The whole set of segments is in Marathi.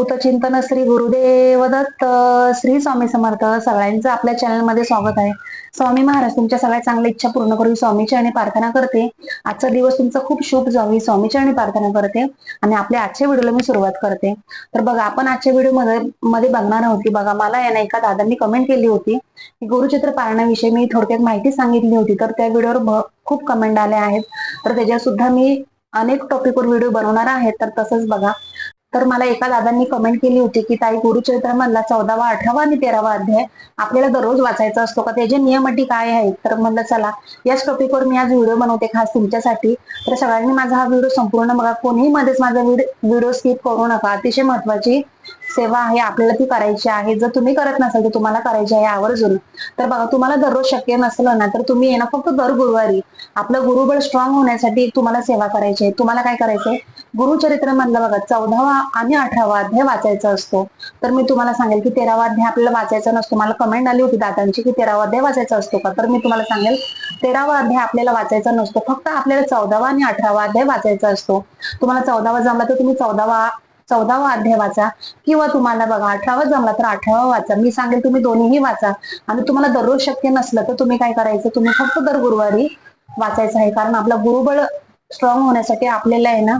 अवधूत चिंतन श्री गुरुदेव दत्त श्री स्वामी समर्थ सगळ्यांचं आपल्या चॅनलमध्ये स्वागत आहे. स्वामी महाराज तुमच्या सगळ्या चांगल्या इच्छा पूर्ण करून स्वामीची आणि प्रार्थना करते. आजचा दिवस तुमचा खूप शुभ जावी स्वामीची आणि प्रार्थना करते. आणि आपल्या आजच्या व्हिडिओला मी सुरुवात करते. तर बघा आपण आजच्या व्हिडिओमध्ये मध्ये बघणार आहोत की बघा मला याने एका दादांनी कमेंट केली होती. की गुरुचित्र पाळण्याविषयी मी थोडक्यात माहिती सांगितली होती. तर त्या व्हिडिओवर खूप कमेंट आल्या आहेत. तर त्याच्यावर सुद्धा मी अनेक टॉपिकवर व्हिडिओ बनवणार आहे. तर तसंच बघा तर मला एका दादांनी कमेंट केली होती की ताई गुरुचरित्रामधला चौदावा अठरावा आणि तेरावा अध्याय आपल्याला दररोज वाचायचा असतो का? त्याचे नियम अटी काय आहेत? तर म्हणलं चला याच टॉपिकवर मी आज व्हिडिओ बनवते खास तुमच्यासाठी. तर सगळ्यांनी माझा हा व्हिडिओ संपूर्ण बघा. कोणीही मध्येच माझा व्हिडिओ स्किप करू नका. अतिशय महत्वाची सेवा आहे आपल्याला ती करायची आहे. जर तुम्ही करत नसाल तर तुम्हाला करायची आहे आवर्जून. तर बघा तुम्हाला दररोज शक्य नसलं ना तर तुम्ही आहे ना फक्त दर गुरुवारी आपलं गुरुबळ स्ट्रॉंग होण्यासाठी तुम्हाला सेवा करायची आहे. तुम्हाला काय करायचंय? गुरुचरित्र म्हणलं बघा चौदावा आणि अठरावा अध्याय वाचायचा असतो. तर मी तुम्हाला सांगेल की तेरावा अध्याय आपल्याला वाचायचा नसतो. मला कमेंट आली होती दादांची की तेरावा अध्याय वाचायचा असतो का? तर मी तुम्हाला सांगेल तेरावा अध्याय आपल्याला वाचायचा नसतो. फक्त आपल्याला चौदावा आणि अठरावा अध्याय वाचायचा असतो. तुम्हाला चौदावा जमला तर तुम्ही चौदावा चौदावा अध्याय वाचा किंवा तुम्हाला बघा अठरावा जमला तर अठरावा वाचा. मी सांगेल तुम्ही दोन्हीही वाचा. आणि तुम्हाला दररोज शक्य नसलं तर तुम्ही काय करायचं? तुम्ही फक्त दर गुरुवारी वाचायचं आहे. कारण आपला गुरुबळ स्ट्रॉंग होण्यासाठी आपल्याला आहे ना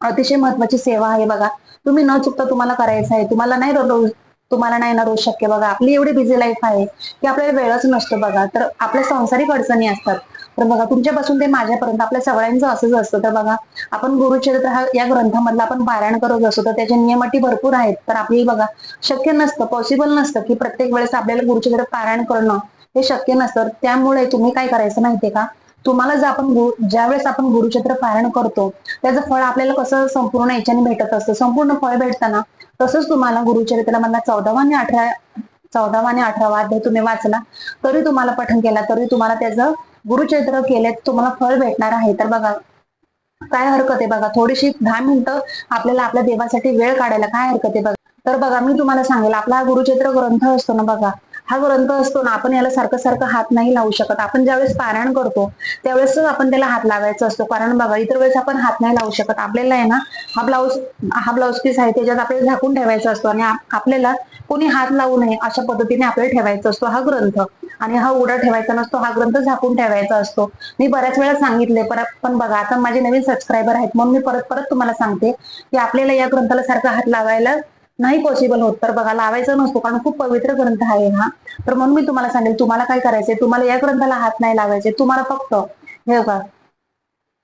अतिशय महत्वाची सेवा आहे बघा. तुम्ही न चुकता तुम्हाला करायचं आहे. तुम्हाला नाही रोज तुम्हाला नाही ना रोज शक्य बघा आपली एवढी बिझी लाईफ आहे की आपल्याला वेळच नसतो बघा. तर आपल्या संसारिक अडचणी असतात. तर बघा तुमच्यापासून ते माझ्यापर्यंत आपल्या सगळ्यांचं असंच असतं. तर बघा आपण गुरुचरित्र हा या ग्रंथामधला आपण पारायण करत असतो. तर त्याचे नियमटी भरपूर आहेत. तर आपली बघा शक्य नसतं पॉसिबल नसतं की प्रत्येक वेळेस आपल्याला गुरुचरित्र पारायण करणं हे शक्य नसतं. त्यामुळे तुम्ही काय करायचं माहितीये का? तुम्हाला जर आपण ज्या ज्यावेळेस आपण गुरुचरित्र पारायण करतो त्याचं फळ आपल्याला कसं संपूर्ण याच्याने भेटत असतं? संपूर्ण फळ भेटताना तसंच तुम्हाला गुरुचरित्रामधला चौदावा आणि अठरा चौदावा आणि अठरावा अध्याय तुम्ही वाचला तरी तुम्हाला पठन केला तरी तुम्हाला त्याचं गुरुचरित्र केले तुम्हाला फळ भेटणार आहे. तर बघा काय हरकत आहे बघा थोडीशी दहा मिनिटं आपल्याला आपल्या देवासाठी वेळ काढायला काय हरकत आहे बघा. तर बघा मी तुम्हाला सांगेल आपला हा गुरुचरित्र ग्रंथ असतो ना बघा हा ग्रंथ असतो ना आपण याला सारखं सारखं हात नाही लावू शकत. आपण ज्यावेळेस पारायण करतो त्यावेळेसच आपण त्याला हात लावायचा असतो. कारण बघा इतर वेळेस आपण हात नाही लावू शकत. आपल्याला आहे ना हा ब्लाऊज हा ब्लाऊज पीस आहे त्याच्यात आपल्याला झाकून ठेवायचा असतो आणि आपल्याला कोणी हात लावू नये अशा पद्धतीने आपल्याला ठेवायचा असतो हा ग्रंथ. आणि हा उडा ठेवायचा नसतो हा ग्रंथ झाकून ठेवायचा असतो. मी बऱ्याच वेळा सांगितले परत पण बघा आता माझे नवीन सबस्क्रायबर आहेत म्हणून मी परत परत तुम्हाला सांगते की आपल्याला या ग्रंथाला सारखा हात लावायला नाही पॉसिबल होत तर बघा. लावायचा नसतो कारण खूप पवित्र ग्रंथ आहे हा. तर म्हणून मी तुम्हाला सांगेल तुम्हाला काय करायचंय? तुम्हाला या ग्रंथाला हात नाही लावायचे. तुम्हाला फक्त हे बघा.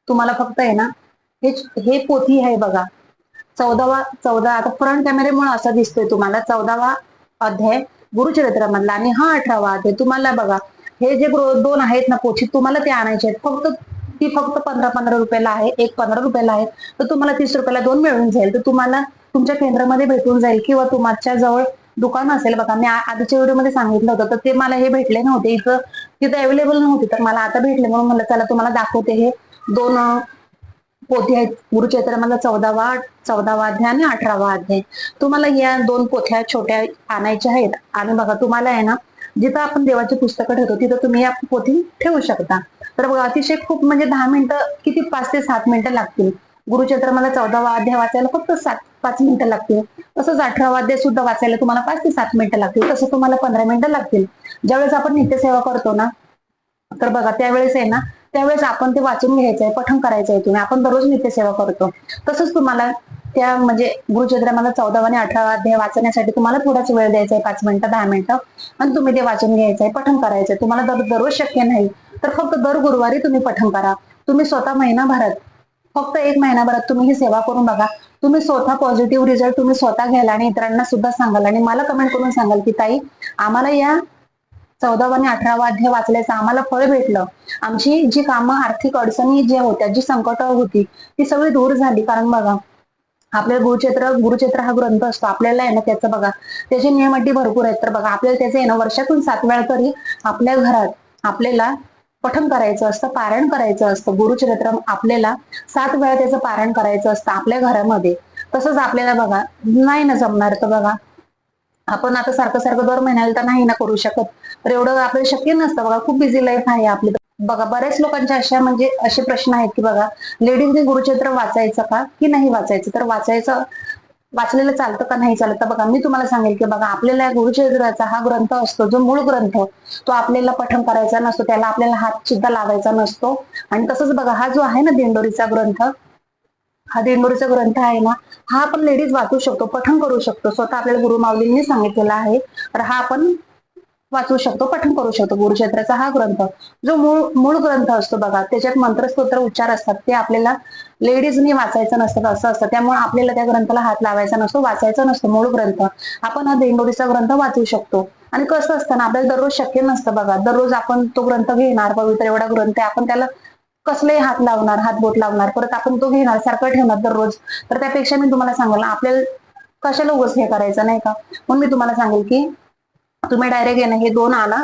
तुम्हाला फक्त आहे ना हे हे पोथी आहे बघा. चौदावा चौदा आता फ्रंट कॅमेरेमुळे असं दिसतोय तुम्हाला. चौदावा अध्याय गुरुचरित्रामधला. आणि हा अठरावा अध्याय तुम्हाला बघा. हे जे ग्रो- दोन आहेत ना पोथी तुम्हाला ते आणायचे आहेत. फक्त ती फक्त पंधरा पंधरा रुपयाला आहे. एक पंधरा रुपयाला आहे. तर तुम्हाला तीस रुपयाला दोन मिळून जाईल. तर तुम्हाला तुमच्या केंद्रामध्ये भेटून जाईल किंवा तुमच्या जवळ दुकान असेल बघा. मी आधीच्या व्हिडिओमध्ये सांगितलं होतं तर ते मला हे भेटले नव्हते. इथं तिथं अवेलेबल नव्हते तर मला आता भेटले. म्हणून म्हणलं चला तुम्हाला दाखवते हे. दोन पोथी आहेत. गुरुचैत्रामधला चौदावा चौदावा अध्याय आणि अठरावा अध्याय. तुम्हाला या दोन पोथ्या छोट्या आणायच्या आहेत. आणि बघा तुम्हाला आहे ना जिथं आपण देवाची पुस्तकं ठेवतो तिथं तुम्ही या पोथी ठेवू शकता. तर बघा अतिशय खूप म्हणजे दहा मिनिटं किती? पाच ते सात मिनिटं लागतील. गुरुचैत्रामधला चौदावा अध्याय वाचायला फक्त सात पाच मिनिटं लागतील. तसंच अठरावा अध्याय सुद्धा वाचायला तुम्हाला पाच ते सात मिनिटं लागतील. तसं तुम्हाला पंधरा मिनिटं लागतील. ज्यावेळेस आपण नित्यसेवा करतो ना तर बघा त्यावेळेस आहे ना त्यावेळेस आपण ते वाचून घ्यायचंय पठण करायचं आहे तुम्ही. आपण दररोज नित्यसेवा करतो. तसंच तुम्हाला त्या म्हणजे गुरुचंद्रामध्ये चौदावा आणि अठरावा अध्याय वाचण्यासाठी तुम्हाला थोडाच वेळ द्यायचा आहे पाच मिनिटं दहा मिनिटं. आणि तुम्ही ते वाचून घ्यायचंय पठण करायचंय. तुम्हाला दर दररोज शक्य नाही. तर फक्त दर गुरुवारी तुम्ही पठण करा. तुम्ही स्वतः महिनाभरात फक्त एक महिनाभरात तुम्ही ही सेवा करून बघा. तुम्ही स्वतः पॉझिटिव्ह रिझल्ट तुम्ही स्वतः घ्याल आणि इतरांना सुद्धा सांगाल. आणि मला कमेंट करून सांगाल की ताई आम्हाला या चौदावा आणि अठरावा अध्याय वाचल्याचं आम्हाला फळ भेटलं. आमची जी कामं आर्थिक अडचणी ज्या होत्या जी संकट होती ती सगळी दूर झाली. कारण बघा आपल्याला गुरुक्षेत्र गुरुक्षेत्र हा ग्रंथ असतो. आपल्याला आहे ना त्याचं बघा त्याचे नियमटी भरपूर आहेत. तर बघा आपल्याला त्याचे आहे ना वर्षातून सात वेळा तरी आपल्या घरात आपल्याला पठन करायचं असतं पारायण करायचं असतं. गुरुचरित्र आपल्याला सात वेळा त्याचं पारायण करायचं असतं आपल्या घरामध्ये. तसंच आपल्याला बघा नाही ना जमणार तर बघा. आपण आता सारखं सारखं दर महिन्याला तर नाही ना करू शकत. तर एवढं आपल्याला शक्य नसतं. बघा खूप बिझी लाईफ आहे आपली. बघा बऱ्याच लोकांच्या अशा म्हणजे असे प्रश्न आहेत की बघा लेडीजने गुरुचरित्र वाचायचं का? की नाही वाचायचं? तर वाचायचं वाचलेलं चालतं का नाही चालत? बघा मी तुम्हाला सांगेल की बघा आपल्याला या गुरुचरित्राचा हा ग्रंथ असतो जो मूळ ग्रंथ तो आपल्याला पठण करायचा नसतो त्याला आपल्याला हात सुद्धा लावायचा नसतो. आणि तसंच बघा हा जो आहे ना दिंडोरीचा ग्रंथ हा दिंडोरीचा ग्रंथ आहे ना हा आपण लेडीज वाचू शकतो पठण करू शकतो. स्वतः आपल्याला गुरुमावलींनी सांगितलेला आहे. तर हा आपण वाचू शकतो पठण करू शकतो. गुरुक्षेत्राचा हा ग्रंथ जो मूळ मूळ ग्रंथ असतो बघा त्याच्यात मंत्रस्तोत्र उच्चार असतात. ते आपल्याला लेडीजनी वाचायचं नसतं असं असतं. त्यामुळे आपल्याला त्या ग्रंथाला हात लावायचा नसतो वाचायचा नसतो मूळ ग्रंथ. आपण हा दिंडोरीचा ग्रंथ वाचू शकतो. आणि कसं असतं ना आपल्याला दररोज शक्य नसतं बघा. दररोज आपण तो ग्रंथ घेणार पवित्र एवढा ग्रंथ आहे आपण त्याला कसले हात लावणार हात बोट लावणार परत आपण तो घेणार सारखं ठेवणार दररोज. तर त्यापेक्षा मी तुम्हाला सांगेल आपल्याला कशाला उगस हे करायचं नाही का? म्हणून मी तुम्हाला सांगेल की तुम्ही डायरेक्ट येणं हे दोन आणा.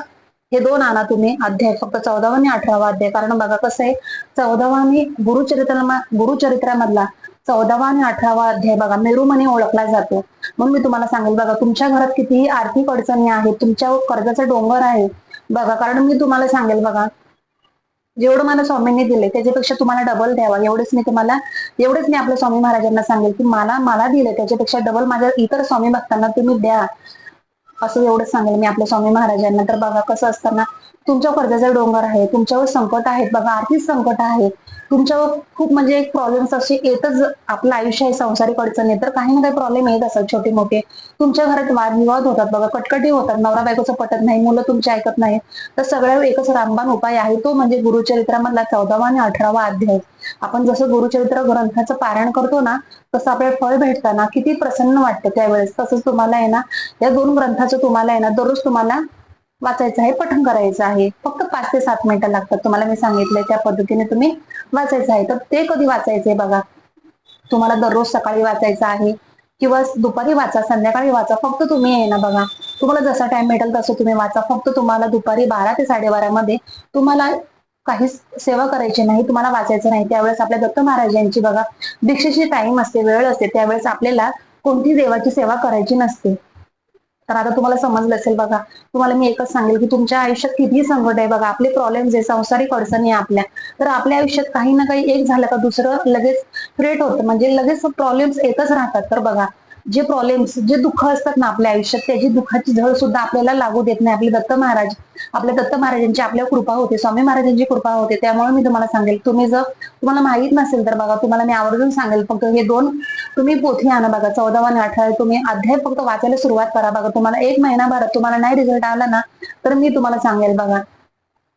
हे दोन आणा तुम्ही. अध्याय फक्त चौदावा आणि अठरावा अध्याय. कारण बघा कसं आहे चौदावा आणि गुरुचरित्रा गुरुचरित्रामधला चौदावा आणि अठरावा अध्याय बघा मेरू म्हणे ओळखला जातो. म्हणून मी तुम्हाला सांगेल बघा तुमच्या घरात कितीही आर्थिक अडचणी आहेत तुमच्या कर्जाचा डोंगर आहे. बघा कारण मी तुम्हाला सांगेल बघा जेवढं मला स्वामींनी दिले त्याच्यापेक्षा तुम्हाला डबल द्यावा. एवढंच मी तुम्हाला एवढंच मी आपल्या स्वामी महाराजांना सांगेल की मला मला दिले त्याच्यापेक्षा डबल माझ्या इतर स्वामी भक्तांना तुम्ही द्या. असं एवढंच सांगेल मी आपल्या स्वामी महाराजांना. तर बघा कसं असताना तुमच्या कर्जाचा डोंगर आहे तुमच्यावर संकट आहेत बघा आर्थिक संकट आहे. तुमच्यावर खूप म्हणजे एक प्रॉब्लेम्स असे येतच आपलं आयुष्य आहे संसारिक अडचणी तर काही ना काही प्रॉब्लेम येत असतात छोटे मोठे. तुमच्या घरात वादविवाद होतात बघा कटकटी होतात. नवरा बायकोचं पटत नाही मुलं तुमचे ऐकत नाही. तर सगळ्यावर एकच रामबाण उपाय आहे तो म्हणजे गुरुचरित्रामधला चौदावा आणि अठरावा अध्याय. आपण जसं गुरुचरित्र ग्रंथाचं पारायण करतो ना तसं आपल्याला फळ भेटताना किती प्रसन्न वाटतं त्यावेळेस. तसंच तुम्हाला आहे ना या दोन ग्रंथाचं तुम्हाला आहे ना दररोज तुम्हाला वाचायचं आहे पठण करायचं आहे. फक्त पाच ते सात मिनिटं लागतात. तुम्हाला मी सांगितलंय त्या पद्धतीने तुम्ही वाचायचं आहे. तर ते कधी वाचायचंय बघा. तुम्हाला दररोज सकाळी वाचायचं आहे किंवा दुपारी वाचा संध्याकाळी वाचा. फक्त तुम्ही आहे ना बघा. तुम्हाला जसा टाइम भेटेल तसं तुम्ही वाचा. फक्त तुम्हाला दुपारी बारा ते साडेबारा मध्ये तुम्हाला काही सेवा करायची नाही तुम्हाला वाचायचं नाही. त्यावेळेस आपल्या दत्त महाराजांची बघा. दीक्षेची टाइम असते वेळ असते. त्यावेळेस आपल्याला कोणती देवाची सेवा करायची नसते. तर आता तुम्हाला समजलं असेल बघा. तुम्हाला मी एकच सांगेल की तुमच्या आयुष्यात कितीही संकट आहे बघा आपले प्रॉब्लेम्स आहे संसारिक अडचणी आपल्या. तर आपल्या आयुष्यात काही ना काही एक झालं का दुसरं लगेच क्रिएट होतं. म्हणजे लगेच प्रॉब्लेम्स येतच राहतात तर बघा. जे प्रॉब्लेम्स जे दुःख असतात ना आपल्या आयुष्यात त्याची दुःखाची झळ सुद्धा आपल्याला लागू देत नाही. आपले दत्त महाराज आपल्या दत्त महाराजांची आपल्या कृपा होते. स्वामी महाराजांची कृपा होते. त्यामुळे मी तुम्हाला सांगेल तुम्ही जर तुम्हाला माहीत नसेल तर बघा तुम्हाला मी आवर्जून सांगेल फक्त हे दोन तुम्ही पोथी आणा बघा. चौदावा आणि अठरा तुम्ही अध्याय फक्त वाचायला सुरुवात करा बघा. तुम्हाला एक महिनाभरात तुम्हाला नाही रिझल्ट आला ना तर मी तुम्हाला सांगेल बघा.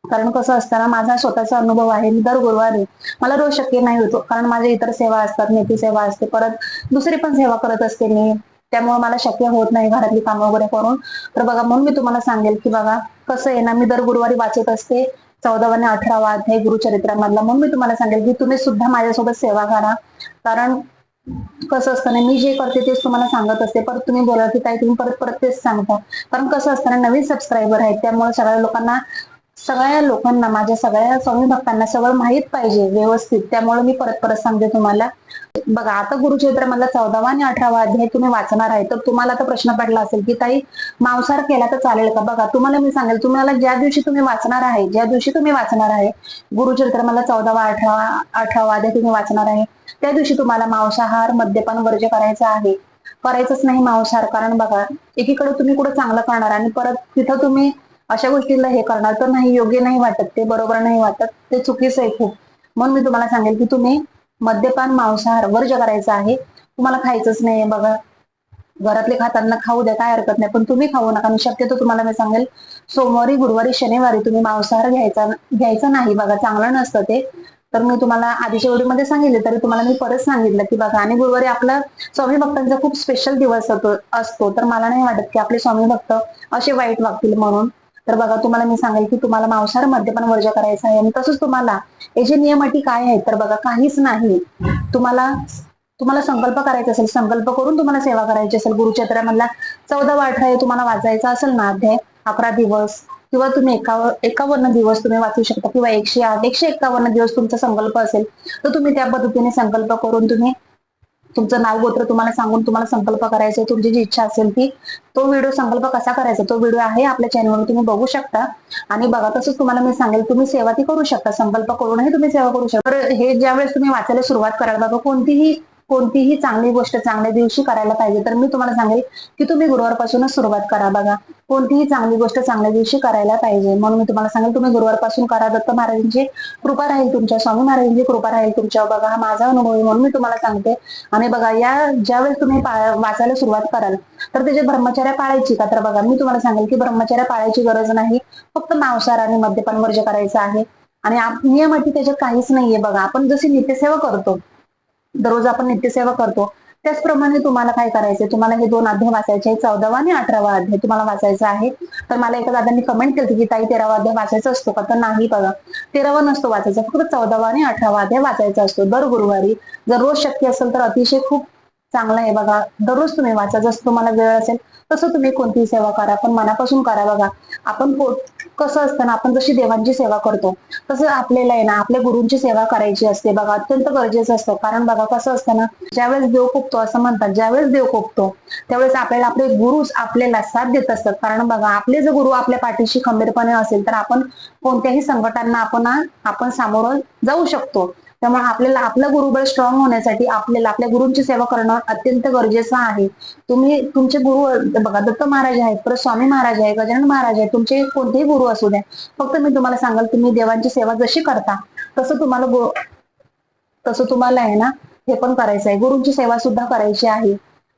कारण कसं असताना माझा स्वतःचा अनुभव आहे मी दर गुरुवारी मला रोज शक्य नाही होतो कारण माझ्या इतर सेवा असतात नेती सेवा असते परत दुसरी पण सेवा करत असते मी त्यामुळे मला शक्य होत नाही घरातली कामं वगैरे करून. तर बघा म्हणून मी तुम्हाला सांगेल की बघा कसं आहे ना मी दर गुरुवारी वाचत असते चौदावा आणि अठरावा अध्याय गुरुचरित्रामधला म्हणून मी तुम्हाला सांगेल की तुम्ही सुद्धा माझ्यासोबत सेवा करा. कारण कसं असतं मी जे करते तेच तुम्हाला सांगत असते. परत तुम्ही बोला की काय तुम्ही परत परत तेच सांगता. कारण कसं असतं ना नवीन सबस्क्रायबर आहेत त्यामुळे सगळ्या लोकांना सगळ्या लोकांना माझ्या सगळ्या स्वामी भक्तांना सगळं माहीत पाहिजे व्यवस्थित. त्यामुळे मी परत परत सांगते तुम्हाला. बघा आता गुरुक्षेत्र मला चौदावा आणि अठरावा अध्याय तुम्ही वाचणार आहे. तर तुम्हाला आता प्रश्न पडला असेल की ताई मांसार केला तर चालेल का? बघा तुम्हाला मी सांगेल तुम्हाला ज्या दिवशी तुम्ही वाचणार आहे ज्या दिवशी तुम्ही वाचणार आहे गुरुचरित्र मला चौदावा अठरावा अठरावा अध्याय तुम्ही वाचणार आहे त्या दिवशी तुम्हाला मांसाहार मद्यपान वर्ज्य करायचं आहे. करायचंच नाही मांसाहार कारण बघा एकीकडे तुम्ही कुठं चांगलं करणार आणि परत तिथं तुम्ही अशा गोष्टीला हे करणार तर नाही योग्य नाही वाटत ते बरोबर नाही वाटत ते चुकीचं आहे खूप. म्हणून मी तुम्हाला सांगेल की तुम्ही मद्यपान मांसाहार वर्ज करायचं आहे. तुम्हाला खायचंच नाही बघा. घरातले खाताना खाऊ द्या काय हरकत नाही पण तुम्ही खाऊ नका. आणि शक्यतो तुम्हाला मी सांगेल सोमवारी गुरुवारी शनिवारी तुम्ही मांसाहार घ्यायचा घ्यायचा नाही बघा. चांगलं नसतं ते. तर मी तुम्हाला आधीच्या व्हिडिओमध्ये सांगितले तरी तुम्हाला मी परत सांगितलं की बघा. आणि गुरुवारी आपला स्वामी भक्तांचा खूप स्पेशल दिवस होतो असतो. तर मला नाही वाटत की आपले स्वामी भक्त असे वाईट वागतील म्हणून. तर बघा तुम्हाला मी सांगेल की तुम्हाला मांसाहार मद्यपान वर्ज करायचं आहे. आणि तसंच तुम्हाला याचे नियम अटी काय आहेत तर बघा काहीच नाही. तुम्हाला तुम्हाला संकल्प करायचा असेल संकल्प करून तुम्हाला सेवा करायची असेल. गुरुचरित्रामधला चौदा अठरा हे तुम्हाला वाचायचा असेल ना अध्याय अकरा दिवस किंवा तुम्ही एकाव एकावन्न दिवस तुम्ही वाचू शकता किंवा एकशे आठ एकशे एकावन्न दिवस तुमचा संकल्प असेल तर तुम्ही त्या पद्धतीने संकल्प करून तुम्ही तुमचं नाव गोत्र तुम्हाला सांगून तुम्हाला संकल्प करायचा आहे. तुमची जी इच्छा असेल ती तो व्हिडिओ संकल्प कसा करायचा? तो व्हिडिओ आहे आपल्या चॅनलवर तुम्ही बघू शकता. आणि बघा तसंच तुम्हाला मी सांगेल तुम्ही सेवा ती करू शकता. संकल्प करूनही तुम्ही सेवा करू शकता. तर हे ज्यावेळेस तुम्ही वाचायला सुरुवात कराल बाबा कोणतीही कोणतीही चांगली गोष्ट चांगल्या दिवशी करायला पाहिजे. तर मी तुम्हाला सांगेल की तुम्ही गुरुवारपासूनच सुरुवात करा बघा. कोणतीही चांगली गोष्ट चांगल्या दिवशी करायला पाहिजे. म्हणून मी तुम्हाला सांगेल तुम्ही गुरुवारपासून करा. दत्त महाराजांची कृपा राहील तुमच्या स्वामी महाराजांची कृपा राहील तुमच्यावर. बघा हा माझा अनुभव आहे म्हणून मी तुम्हाला सांगते. आणि बघा या ज्यावेळेस तुम्ही वाचायला सुरुवात कराल तर त्याची ब्रह्मचार्या पाळायची का? तर बघा मी तुम्हाला सांगेल की ब्रह्मचार्या पाळायची गरज नाही. फक्त मांसाहार आणि मद्यपान वर्ज करायचं आहे. आणि नियम अटी त्याच्यात काहीच नाहीये बघा. आपण जशी नित्यसेवा करतो दररोज आपण नित्यसेवा करतो. त्याचप्रमाणे तुम्हाला काय करायचंय? तुम्हाला हे दोन अध्याय वाचायचे आहे चौदावा आणि अठरावा अध्याय. तुम्हाला वाचायचा आहे तर मला एका दादांनी कमेंट केली की ताई तेरावा अध्याय वाचायचा असतो का? तर नाही बघा. तेरावा नसतो वाचायचा फक्त चौदावा आणि अठरावा अध्याय वाचायचा असतो. दर गुरुवारी जर रोज शक्य असेल तर अतिशय खूप चांगलं आहे बघा. दररोज तुम्ही वाचा. जसं तुम्हाला वेळ असेल तसं तुम्ही कोणतीही सेवा करा. पण मनापासून करा बघा. आपण कसं असतं ना आपण जशी देवांची सेवा करतो तसं आपल्याला आहे ना आपल्या गुरुंची सेवा करायची असते बघा. अत्यंत गरजेचं असतं. कारण बघा कसं असतं ना ज्यावेळेस देव खोपतो असं म्हणतात. ज्यावेळेस देव खोपतो त्यावेळेस आपल्याला आपले गुरुच आपल्याला साथ देत असतात. कारण बघा आपले जर गुरु आपल्या पाठीशी खंबीरपणे असेल तर आपण कोणत्याही संकटांना आपण आपण सामोरं जाऊ शकतो. त्यामुळे आपल्याला आपलं गुरुबळ स्ट्रॉंग होण्यासाठी आपल्याला आपल्या गुरूंची सेवा करणं अत्यंत गरजेचं आहे. तुम्ही तुमचे गुरु बघा दत्त महाराज आहेत परत स्वामी महाराज आहे गजानन महाराज आहे तुमचे कोणतेही गुरु असू द्या. फक्त मी तुम्हाला सांगाल तुम्ही देवांची सेवा जशी करता तसं तुम्हाला गु- तसं तुम्हाला आहे ना हे पण करायचं आहे. गुरूंची सेवा सुद्धा करायची आहे.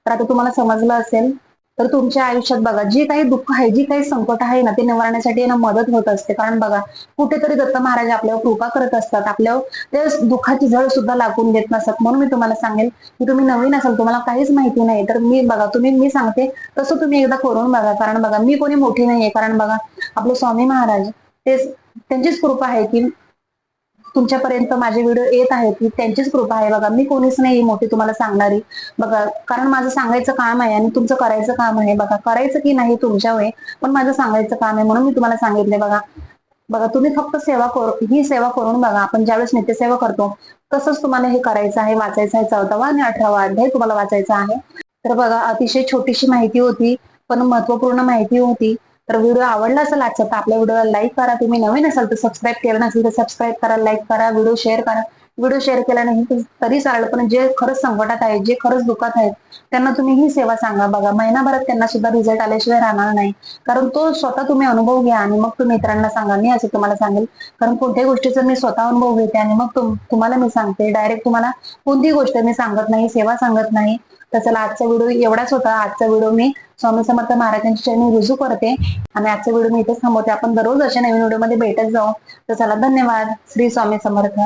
तर आता तुम्हाला समजलं असेल तर तुमच्या आयुष्यात बघा जे काही दुःख आहे जी काही संकट आहे ना ते निवारण्यासाठी ना मदत होत असते. कारण बघा कुठेतरी दत्त महाराज आपल्यावर कृपा करत असतात. आपल्यावर ते दुःखाची झळ सुद्धा लागून देत नसतात म्हणून मी तुम्हाला सांगेल की तुम्ही नवीन असाल तुम्हाला काहीच माहिती नाही. तर मी बघा तुम्ही मी सांगते तसं तुम्ही एकदा करून बघा. कारण बघा मी कोणी मोठी नाहीये. कारण बघा आपले स्वामी महाराज ते त्यांचीच कृपा आहे की तुमच्यापर्यंत माझे व्हिडिओ येत आहेत. की त्यांचीच कृपा आहे. बघा मी कोणीच नाही मोठी तुम्हाला सांगणारी. बघा कारण माझं सांगायचं काम आहे आणि तुमचं करायचं काम आहे. बघा करायचं की नाही तुमच्यामुळे पण माझं सांगायचं काम आहे म्हणून मी तुम्हाला सांगितले बघा बघा तुम्ही फक्त सेवा करू ही सेवा करून बघा आपण ज्यावेळेस नित्यसेवा करतो तसंच तुम्हाला हे करायचं आहे वाचायचं आहे चौदावा आणि अठरावा अध्याय तुम्हाला वाचायचा आहे. तर बघा अतिशय छोटीशी माहिती होती पण महत्त्वपूर्ण माहिती होती. तर व्हिडिओ आवडला असेल आजचा तर आपल्या व्हिडिओला लाईक करा. तुम्ही नवीन असाल तर सबस्क्राईब केलं नसेल तर सबस्क्राईब करा लाईक करा व्हिडिओ शेअर करा. व्हिडिओ शेअर केला नाही तरी चालेल पण जे खरंच संकटात आहेत जे खरंच दुःखात आहेत त्यांना तुम्ही ही सेवा सांगा. बघा महिनाभरात त्यांना सुद्धा रिझल्ट आल्याशिवाय राहणार नाही. कारण तो स्वतः तुम्ही अनुभव घ्या आणि मग तुम्ही इतरांना सांगा. मी असं तुम्हाला सांगेल. कारण कोणत्याही गोष्टीचा मी स्वतः अनुभव घेते आणि मग तुम्हाला मी सांगते. डायरेक्ट तुम्हाला कोणतीही गोष्ट मी सांगत नाही सेवा सांगत नाही. तर चला आजचा व्हिडिओ एवढाच होता. आजचा व्हिडिओ मी स्वामी समर्थ महाराजांची चरणी रुजू करते. आणि आजचा व्हिडिओ मी इथेच थांबवते. आपण दररोज अशा नवीन व्हिडिओमध्ये भेटत जाऊ. तर चला धन्यवाद. श्री स्वामी समर्थ.